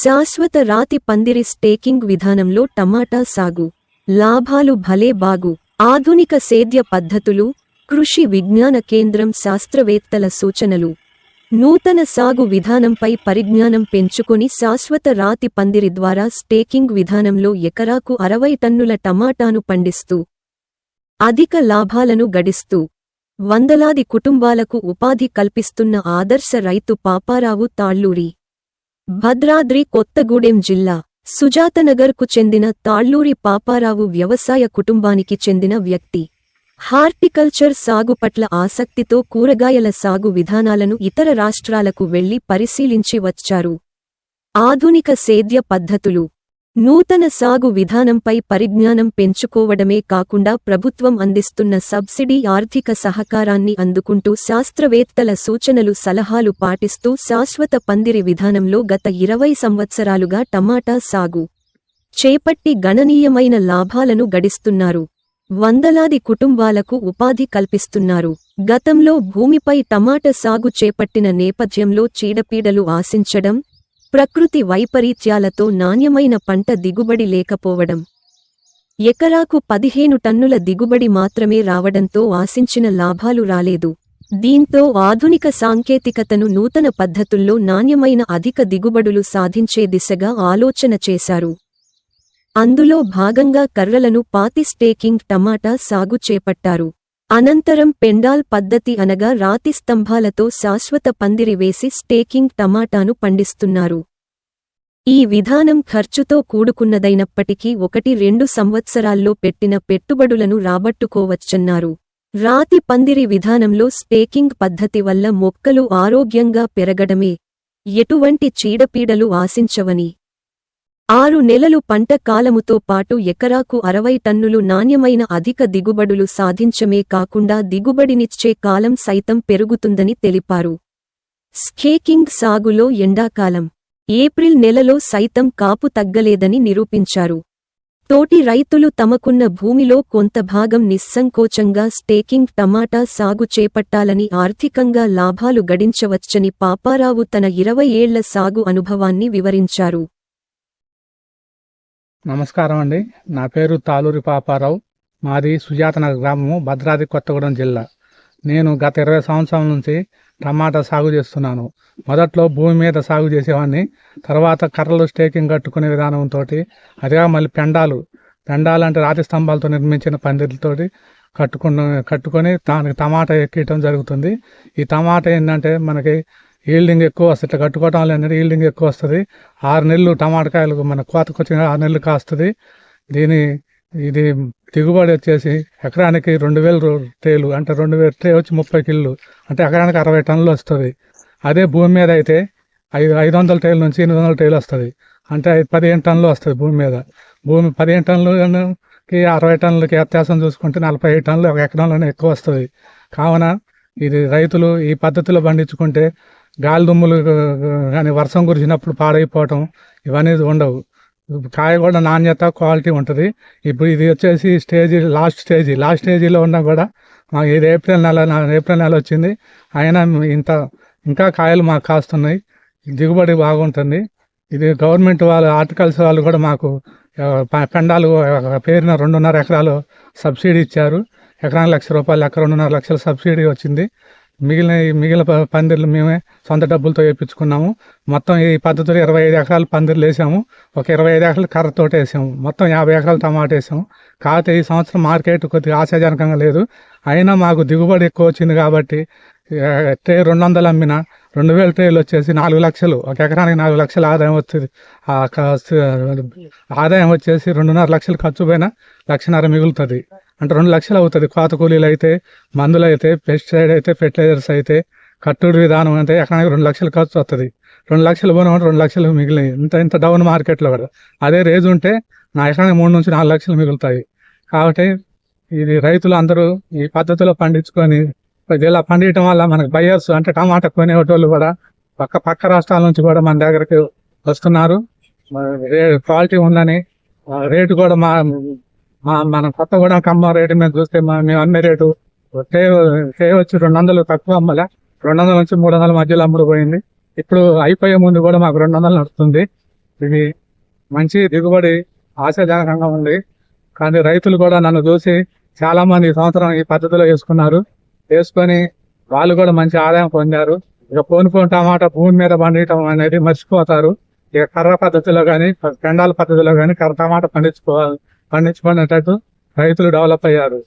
శాశ్వత రాతి పందిరి స్టేకింగ్ విధానంలో టమాటా సాగు. లాభాలు భలే బాగు. ఆధునిక సేద్య పద్ధతులు కృషి విజ్ఞాన కేంద్రం శాస్త్రవేత్తల సూచనలు. నూతన సాగు విధానంపై పరిజ్ఞానం పెంచుకొని శాశ్వత రాతి పందిరి ద్వారా స్టేకింగ్ విధానంలో ఎకరాకు అరవై టన్నుల టమాటాను పండిస్తూ అధిక లాభాలను గడిస్తూ వందలాది కుటుంబాలకు ఉపాధి కల్పిస్తున్న ఆదర్శ రైతు పాపారావు తాళ్ళూరి భద్రాద్రి కొత్తగూడెం జిల్లా సుజాతనగర్కు చెందిన తాళ్ళూరి పాపారావు వ్యవసాయ కుటుంబానికి చెందిన వ్యక్తి. హార్టికల్చర్ సాగు పట్ల ఆసక్తితో కూరగాయల సాగు విధానాలను ఇతర రాష్ట్రాలకు వెళ్ళి పరిశీలించి వచ్చారు. ఆధునిక సేద్య పద్ధతులు నూతన సాగు విధానంపై పరిజ్ఞానం పెంచుకోవడమే కాకుండా ప్రభుత్వం అందిస్తున్న సబ్సిడీ ఆర్థిక సహకారాన్ని అందుకుంటూ శాస్త్రవేత్తల సూచనలు సలహాలు పాటిస్తూ శాశ్వత పందిరి విధానంలో గత ఇరవై సంవత్సరాలుగా టమాటా సాగు చేపట్టి గణనీయమైన లాభాలను గడిస్తున్నారు. వందలాది కుటుంబాలకు ఉపాధి కల్పిస్తున్నారు. గతంలో భూమిపై టమాటా సాగు చేపట్టిన నేపథ్యంలో చీడపీడలు ఆశించడం ప్రకృతి వైపరీత్యాలతో నాణ్యమైన పంట దిగుబడి లేకపోవడం. ఎకరాకు పదిహేను టన్నుల దిగుబడి మాత్రమే రావడంతో ఆశించిన లాభాలు రాలేదు. దీంతో ఆధునిక సాంకేతికతను నూతన పద్ధతుల్లో నాణ్యమైన అధిక దిగుబడులు సాధించే దిశగా ఆలోచన చేశారు. అందులో భాగంగా కర్రలను పాతి స్టేకింగ్ టమాటా సాగు చేపట్టారు. అనంతరం పెండాల్ పద్ధతి అనగా రాతి స్తంభాలతో శాశ్వత పందిరి వేసి స్టేకింగ్ టమాటాను పండిస్తున్నారు. ఈ విధానం ఖర్చుతో కూడుకున్నదైనప్పటికీ ఒకటి రెండు సంవత్సరాల్లో పెట్టిన పెట్టుబడులను రాబట్టుకోవచ్చన్నారు. రాతి పందిరి విధానంలో స్టేకింగ్ పద్ధతి వల్ల మొక్కలు ఆరోగ్యంగా పెరగడమే. ఎటువంటి చీడపీడలు ఆశించవని. ఆరు నెలలు పంట కాలముతో పాటు ఎకరాకు అరవై టన్నులు నాణ్యమైన అధిక దిగుబడులు సాధించమే కాకుండా దిగుబడినిచ్చే కాలం సైతం పెరుగుతుందని తెలిపారు. స్కేకింగ్ సాగులో ఎండాకాలం. ఏప్రిల్ నెలలో సైతం కాపు తగ్గలేదని నిరూపించారు. తోటి రైతులు తమకున్న భూమిలో కొంత భాగం నిస్సంకోచంగా స్టేకింగ్ టమాటా సాగు చేపట్టాలని ఆర్థికంగా లాభాలు గడించవచ్చని పాపారావు తన ఇరవై ఏళ్ళ సాగు అనుభవాన్ని వివరించారు. నమస్కారం అండి. నా పేరు తాలూరి పాపారావు. మాది సుజాతనగర్ గ్రామము భద్రాద్రి కొత్తగూడెం జిల్లా. నేను గత ఇరవై సంవత్సరాల నుంచి టమాటా సాగు చేస్తున్నాను. మొదట్లో భూమి మీద సాగు చేసేవాడిని. తర్వాత కర్రలు స్టేకింగ్ కట్టుకునే విధానంతో అదిగా మళ్ళీ పెండాలు. పెండాలు అంటే రాతి స్తంభాలతో నిర్మించిన పందిరితోటి కట్టుకున్న కట్టుకొని దానికి టమాటా ఎక్కియటం జరుగుతుంది. ఈ టమాటా ఏంటంటే మనకి ఈల్డింగ్ ఎక్కువ వస్తుంది. ఇట్లా కట్టుకోవటం వల్ల ఈల్డింగ్ ఎక్కువ వస్తుంది. ఆరు నెలలు టమాటకాయలు మన కోతకు వచ్చిన ఆరు నెలలు కాస్తుంది. దీని ఇది దిగుబడి వచ్చేసి ఎకరానికి రెండు వేల ట్రేలు అంటే రెండు వేల ట్రే వచ్చి ముప్పై కిలోలు అంటే ఎకరానికి అరవై టన్నులు వస్తుంది. అదే భూమి మీద అయితే ఐదు ఐదు వందల ట్రేల నుంచి ఎనిమిది వందల ట్రేలు వస్తుంది. అంటే పదిహేను టన్నులు వస్తుంది భూమి మీద. భూమి పదిహేను టన్నులకి అరవై టన్నులకి వ్యత్యాసం చూసుకుంటే నలభై ఐదు టన్నులు ఒక ఎకరంలోనే ఎక్కువ వస్తుంది. కావున ఇది రైతులు ఈ పద్ధతిలో పండించుకుంటే గాలి దుమ్ములు కానీ వర్షం కురిసినప్పుడు పాడైపోవటం ఇవన్నీ ఉండవు. కాయ కూడా నాణ్యత క్వాలిటీ ఉంటుంది. ఇప్పుడు ఇది వచ్చేసి స్టేజ్ లాస్ట్ స్టేజ్. లాస్ట్ స్టేజీలో ఉన్నా కూడా మాకు ఇది ఏప్రిల్ నెల ఏప్రిల్ నెల వచ్చింది. అయినా ఇంత ఇంకా కాయలు మాకు కాస్తున్నాయి. దిగుబడి బాగుంటుంది. ఇది గవర్నమెంట్ వాళ్ళు హార్టికల్చర్ వాళ్ళు కూడా మాకు పెండాలు పేరున రెండున్నర ఎకరాలు సబ్సిడీ ఇచ్చారు. ఎకరానికి లక్ష రూపాయలు ఎకర రెండున్నర లక్షల సబ్సిడీ వచ్చింది. మిగిలిన మిగిలిన ప- పందిర్లు మేమే సొంత డబ్బులతో వేయించుకున్నాము మొత్తం ఈ పద్ధతిలో ఇరవై ఐదు ఎకరాలు పందిర్లు వేసాము. ఒక ఇరవై ఐదు ఎకరాలు కర్రతో వేసాము. మొత్తం యాభై ఎకరాలు టమాటా వేసాము. కాకపోతే ఈ సంవత్సరం మార్కెట్ కొద్దిగా ఆశాజనకంగా లేదు. అయినా మాకు దిగుబడి ఎక్కువ వచ్చింది కాబట్టి ఆ, రెండు వందలు అమ్మిన రెండు వేల ట్రేలు వచ్చేసి నాలుగు లక్షలు. ఒక ఎకరానికి నాలుగు లక్షల ఆదాయం వస్తుంది ఆ ఆదాయం వచ్చేసి రెండున్నర లక్షలు ఖర్చు పైన లక్షన్నర మిగులుతుంది. అంటే రెండు లక్షలు అవుతుంది. కోత కూలీలు అయితే మందులు అయితే పెస్టిసైడ్ అయితే ఫెర్టిలైజర్స్ అయితే కట్టుడు విధానం అంటే ఎకరానికి రెండు లక్షలు ఖర్చు వస్తుంది రెండు లక్షలు పోయినా రెండు లక్షలు మిగిలినాయి. ఇంత ఇంత డౌన్ మార్కెట్లో కూడా. అదే రేజ్ ఉంటే నా ఎకరానికి మూడు నుంచి నాలుగు లక్షలు మిగులుతాయి. కాబట్టి ఇది రైతులు అందరూ ఈ పద్ధతిలో పండించుకొని ఇలా పండియటం వల్ల మనకు బయర్స్ అంటే టమాటా కొనేటోళ్ళు కూడా పక్క పక్క రాష్ట్రాల నుంచి కూడా మన దగ్గరకు వస్తున్నారు. క్వాలిటీ ఉందని రేటు కూడా మా మా మన కొత్తగూడెం కమ్మ రేటు మీద చూస్తే మేము అమ్మే రేటు చేయవచ్చు ట్రే వచ్చి రెండు వందలు తక్కువ అమ్మలే. రెండు వందల నుంచి మూడు వందల మధ్యలో అమ్ముడు పోయింది. ఇప్పుడు అయిపోయే ముందు కూడా మాకు రెండు వందలు నడుస్తుంది. ఇది మంచి దిగుబడి ఆశాజనకంగా ఉంది. కానీ రైతులు కూడా నన్ను చూసి చాలామంది ఈ సంవత్సరం ఈ పద్ధతిలో వేసుకున్నారు. వేసుకొని వాళ్ళు కూడా మంచి ఆదాయం పొందారు. ఇక పోను పోను టమాటా భూమి మీద పండించడం అనేది మర్చిపోతారు. ఇక కర్ర పద్ధతిలో కానీ పెండాల పద్ధతిలో కానీ కర్ర టమాటా పండించుకోవాలి పండించుకునేటట్టు రైతులు డెవలప్ అయ్యారు.